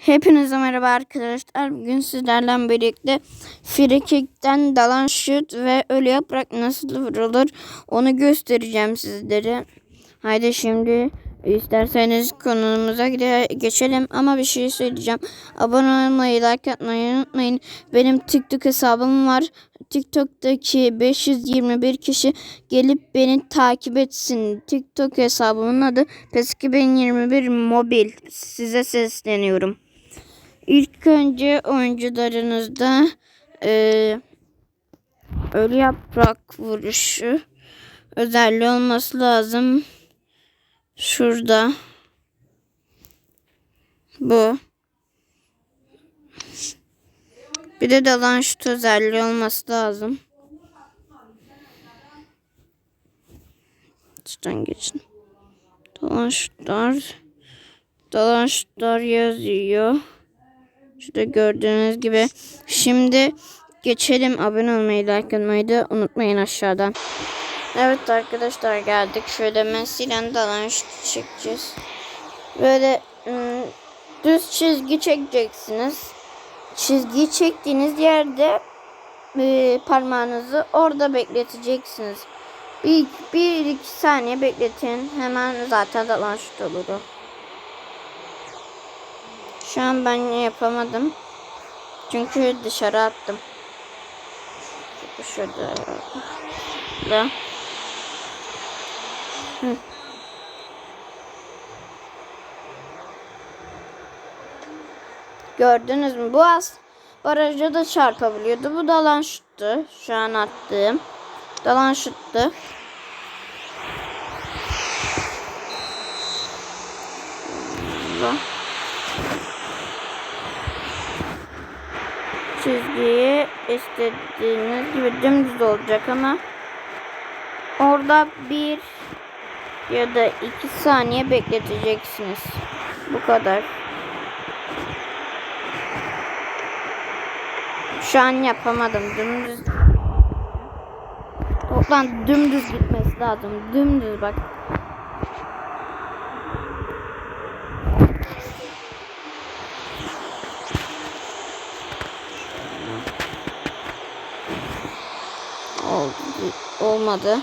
Hepinize merhaba arkadaşlar. Bugün sizlerle birlikte frikikten dalan şut ve ölü yaprak nasıl vurulur onu göstereceğim sizlere. Haydi şimdi isterseniz konumuza geçelim ama bir şey söyleyeceğim. Abone olmayı, like atmayı unutmayın. Benim TikTok hesabım var. TikTok'taki 521 kişi gelip beni takip etsin. TikTok hesabımın adı PES2021 Mobil. Size sesleniyorum. İlk önce oyuncularınızda eee ölü yaprak vuruşu özelliği olması lazım. Şurada. Bu. Bir de dalan şut özelliği olması lazım. Şuradan geçin. Dalan şutlar. Dalan şutlar yazıyor. Şurada gördüğünüz gibi. Şimdi geçelim. Abone olmayı, like atmayı da unutmayın aşağıdan. Evet arkadaşlar geldik. Şöyle mesilen dalan şut çekeceğiz. Böyle ım, düz çizgi çekeceksiniz. Çizgiyi çektiğiniz yerde e, parmağınızı orada bekleteceksiniz. Bir, bir iki saniye bekletin. Hemen zaten dalan şut olur. Şu an ben yapamadım. Çünkü dışarı attım. Şurada. Da. Gördünüz mü? Bu az barajda da çarpabiliyordu. Bu dalan şuttu. Şu an attığım. Dalan şuttu. Bu. Çizgiyi istediğiniz gibi dümdüz olacak ama orada bir ya da iki saniye bekleteceksiniz. Bu kadar. Şu an yapamadım. Dümdüz. Toplam dümdüz gitmesi lazım. Dümdüz bak. Oldu. Olmadı.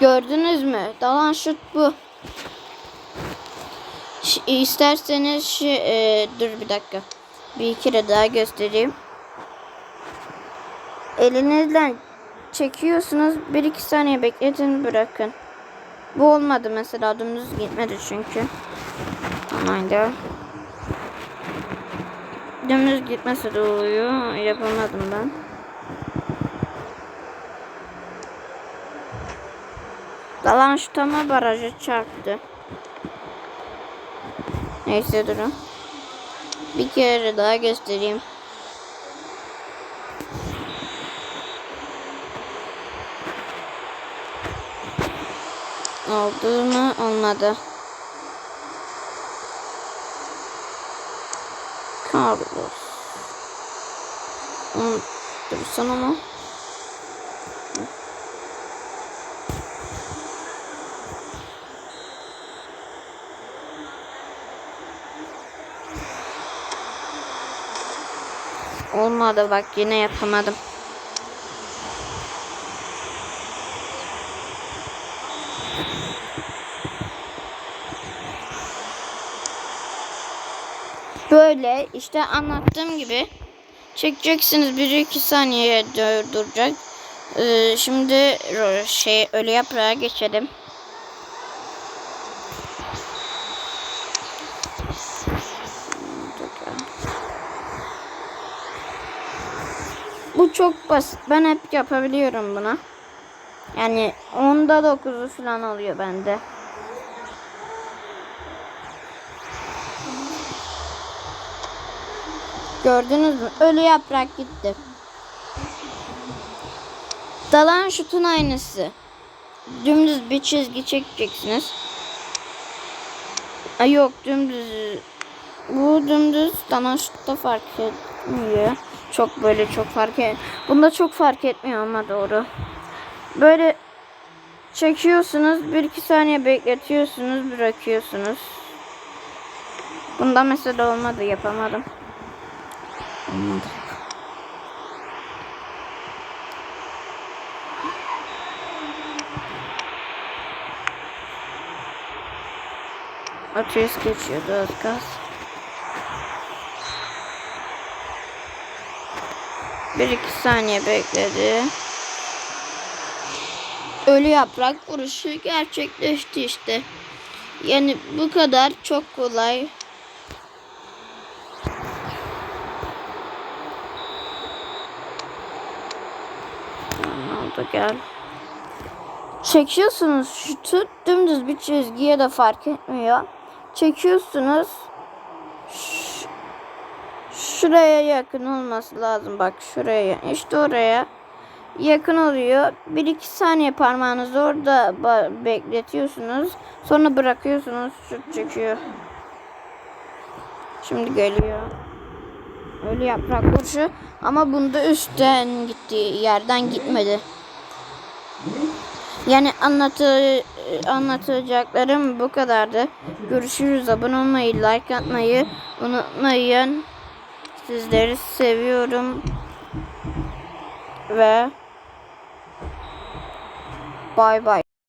Gördünüz mü? Dalan şut bu. Ş isterseniz şu, e, dur bir dakika. Bir kere daha göstereyim. Elinizle çekiyorsunuz. 1-2 saniye bekletin bırakın. Bu olmadı mesela dümdüz gitmedi çünkü. Haydi. Dümdüz gitmese de oluyor. Yapamadım ben. Dalan şutama barajı çarptı. Neyse durun. Bir kere daha göstereyim. Oldu mu? Olmadı. Carlos. Dursun ama. Olmadı bak yine yapamadım. Böyle işte anlattığım gibi çekeceksiniz 1-2 saniye duracak. Ee, şimdi şey ölü yaprağa geçelim. Bu çok basit. Ben hep yapabiliyorum bunu. Yani onda 9'u falan oluyor bende. Gördünüz mü? Ölü yaprak gitti. Dalan şutun aynısı. Dümdüz bir çizgi çekeceksiniz. Ay yok dümdüz Bu dümdüz danaşta fark etmiyor. Çok böyle çok fark et. Bunda çok fark etmiyor ama doğru. Böyle çekiyorsunuz. Bir iki saniye bekletiyorsunuz. Bırakıyorsunuz. Bunda mesela olmadı. Yapamadım. Olmadı. Atıyoruz geçiyordu az gaz. Bir iki saniye bekledi. Ölü yaprak vuruşu gerçekleşti işte. Yani bu kadar çok kolay. Oldu gel. Çekiyorsunuz şutu dümdüz bir çizgiye de fark etmiyor. Çekiyorsunuz. Şuraya yakın olması lazım. Bak şuraya. işte oraya yakın oluyor. Bir iki saniye parmağınızı orada bekletiyorsunuz. Sonra bırakıyorsunuz. Şut çekiyor. Şimdi geliyor. Öyle yaprak vuruşu. Ama bunda üstten gitti. Yerden gitmedi. Yani anlatı anlatacaklarım bu kadardı. Görüşürüz. Abone olmayı, like atmayı unutmayın. Sizleri seviyorum. Ve bay bay.